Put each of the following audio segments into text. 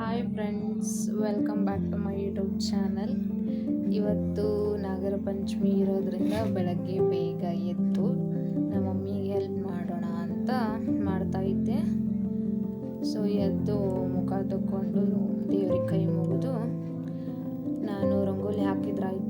Hi friends welcome back to my YouTube channel ಇವತ್ತು ನಾಗರ ಪಂಚಮಿ ಇರೋದ್ರಿಂದ ಬೆಳಗ್ಗೆ ಬೇಗ ಎದ್ದು ನಮ್ಮ ಮಮ್ಮಿಗೆ ಹೆಲ್ಪ್ ಮಾಡೋಣ ಅಂತ ಮಾಡ್ತಾ ಇದ್ದೆ. ಸೊ ಎದ್ದು ಮುಖ ತಕ್ಕೊಂಡು ದೇವ್ರಿಗೆ ಕೈ ಮುಗಿದು ನಾನು ರಂಗೋಲಿ ಹಾಕಿದ್ರಾಯ್ತು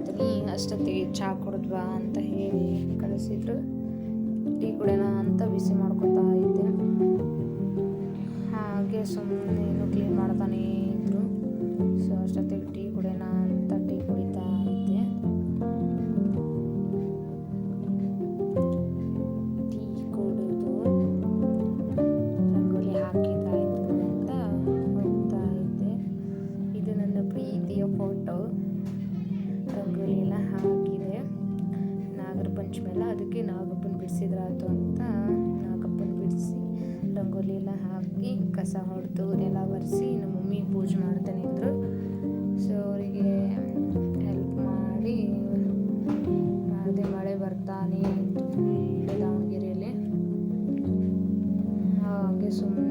ಮಾಡತ್ತೀನಿ ಅಷ್ಟೊತ್ತಿಗೆ ಚಹಾ ಕುಡಿದ್ವಾ ಅಂತ ಹೇಳಿ ಕಳಿಸಿದ್ರು. ಟೀ ಕುಡಿಯೋಣ ಅಂತ ಬಿಸಿ ಮಾಡ್ಕೊತಾ ಇದ್ದೆ ಹಾಗೆ ಸುಮ್ಮನೆ ಏನು ಕ್ಲೀನ್ ಮಾಡ್ತಾನೆ ಇದ್ರು. ಸೊ ಅಷ್ಟೊತ್ತಿಗೆ ಟೀ ಕುಡಿಯೋಣ ಅಂತ ಟೀ ಕುಡಿತಾ ಇದ್ದೆ. ಟೀ ಕುಡಿದು ರಂಗೋಲಿ ಹಾಕಿದ್ದಾಯ್ತು ಅಂತ ಹೋಗ್ತಾ ಇದ್ದೆ. ಇದು ನನ್ನ ಪ್ರೀತಿಯ ಫೋಟೋ ರಂಗೋಲಿ ಎಲ್ಲ ಹಾಕಿದೆ ನಾಗರ ಪಂಚಮಿ ಎಲ್ಲ ಅದಕ್ಕೆ ನಾಗಪ್ಪನ ಬಿಡಿಸಿದ್ರಾಯ್ತು ಅಂತ ನಾಗಪ್ಪನ ಬಿಡಿಸಿ ರಂಗೋಲಿ ಎಲ್ಲ ಹಾಕಿ ಕಸ ಹೊಡೆದು ಎಲ್ಲ ಒರೆಸಿ ನಮ್ಮ ಮಮ್ಮಿ ಪೂಜೆ ಮಾಡ್ತಾನೆ ಇದ್ರು. ಸೊ ಅವರಿಗೆ ಹೆಲ್ಪ್ ಮಾಡಿ ಮಾಡಿದೆ ಮಳೆ ಬರ್ತಾನೆ ದಾವಣಗೆರೆಯಲ್ಲಿ. ಹಾಗೆ ಸುಮ್ಮನೆ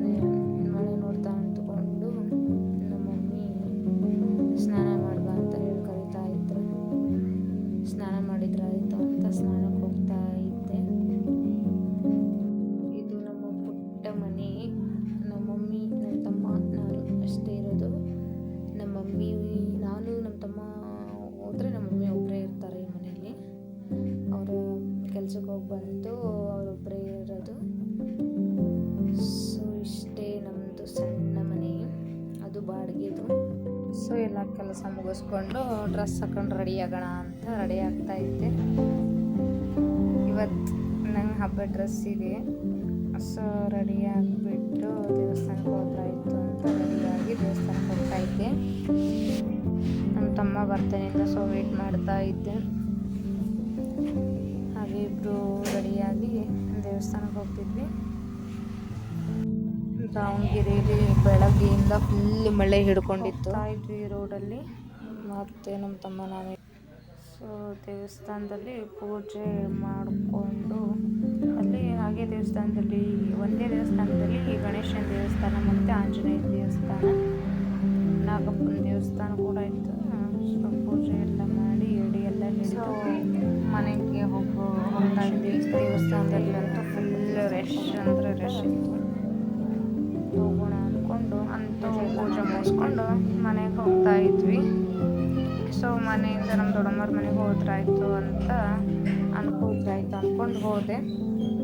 ಬಾಡಿಗೆದು ಸೊ ಎಲ್ಲ ಕೆಲಸ ಮುಗಿಸ್ಕೊಂಡು ಡ್ರೆಸ್ ಹಾಕೊಂಡು ರೆಡಿ ಆಗೋಣ ಅಂತ ರೆಡಿ ಆಗ್ತಾ ಇದ್ದೆ. ಇವತ್ತು ನಂಗೆ ಹಬ್ಬ ಡ್ರೆಸ್ ಇದೆ. ಸೊ ರೆಡಿ ಆಗಿಬಿಟ್ಟು ದೇವಸ್ಥಾನಕ್ಕೆ ಹೋಗ್ತಾಯಿತ್ತು ಅಂತ ರೆಡಿಯಾಗಿ ದೇವಸ್ಥಾನಕ್ಕೆ ಹೋಗ್ತಾ ಇದ್ದೆ. ನಮ್ಮ ತಮ್ಮ ಬರ್ತಾನಿಂದ ಸೊ ವೇಟ್ ಮಾಡ್ತಾ ಇದ್ದೆ. ಹಾಗೆ ಇಬ್ಬರು ರೆಡಿಯಾಗಿ ದೇವಸ್ಥಾನಕ್ಕೆ ಹೋಗ್ತಿದ್ವಿ. ದಾವಣಗೆರೆಯಲ್ಲಿ ಬೆಳಗ್ಗೆಯಿಂದ ಫುಲ್ ಮಳೆ ಹಿಡ್ಕೊಂಡಿತ್ತು. ಇದ್ವಿ ರೋಡಲ್ಲಿ ಮತ್ತೆ ನಮ್ಮ ತಮ್ಮ ನಾನು ಸೊ ದೇವಸ್ಥಾನದಲ್ಲಿ ಪೂಜೆ ಮಾಡಿಕೊಂಡು ಅಲ್ಲಿ ಹಾಗೆ ದೇವಸ್ಥಾನದಲ್ಲಿ ಒಂದೇ ದೇವಸ್ಥಾನದಲ್ಲಿ ಗಣೇಶನ ದೇವಸ್ಥಾನ ಮತ್ತು ಆಂಜನೇಯ ದೇವಸ್ಥಾನ. ನಾಗಪ್ಪನ ದೇವಸ್ಥಾನ ಕೂಡ ಇತ್ತು. ಸೊ ಪೂಜೆ ಎಲ್ಲ ಮಾಡಿ ಎಡೆ ಎಲ್ಲ ಹಿಡಿದು ಮನೆಗೆ ಹೋಗೋ ಹೋಗ್ತಾ ಇದ್ವಿ. ದೇವಸ್ಥಾನದಲ್ಲಂತೂ ಫುಲ್ ರಶ್ ಅಂದರೆ ರಶ್ ಇತ್ತು. ಮುಗಿಸ್ಕೊಂಡು ಮನೆಗೆ ಹೋಗ್ತಾ ಇದ್ವಿ. ಸೊ ಮನೆಯಿಂದ ನಮ್ಮ ದೊಡ್ಡಮ್ಮರ ಮನೆಗೆ ಹೋದ್ರಾಯ್ತು ಅಂತ ಅನ್ಕೋದ್ರಾಯ್ತು ಅಂದ್ಕೊಂಡು ಹೋದೆ.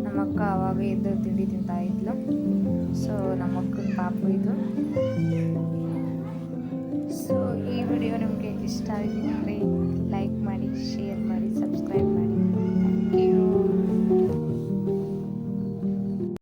ನಮ್ಮ ಅಕ್ಕ ಅವಾಗ ಎದ್ದು ತಿಂಡಿ ತಿಂತಾ ಇದ್ಲು. ಸೊ ನಮ್ಮಕ್ಕ ಪಾಪ ಇದು. ಸೊ ಈ ವಿಡಿಯೋ ನಿಮಗೆ ಇಷ್ಟ ಆಗಿದ್ರೆ ಲೈಕ್ ಮಾಡಿ.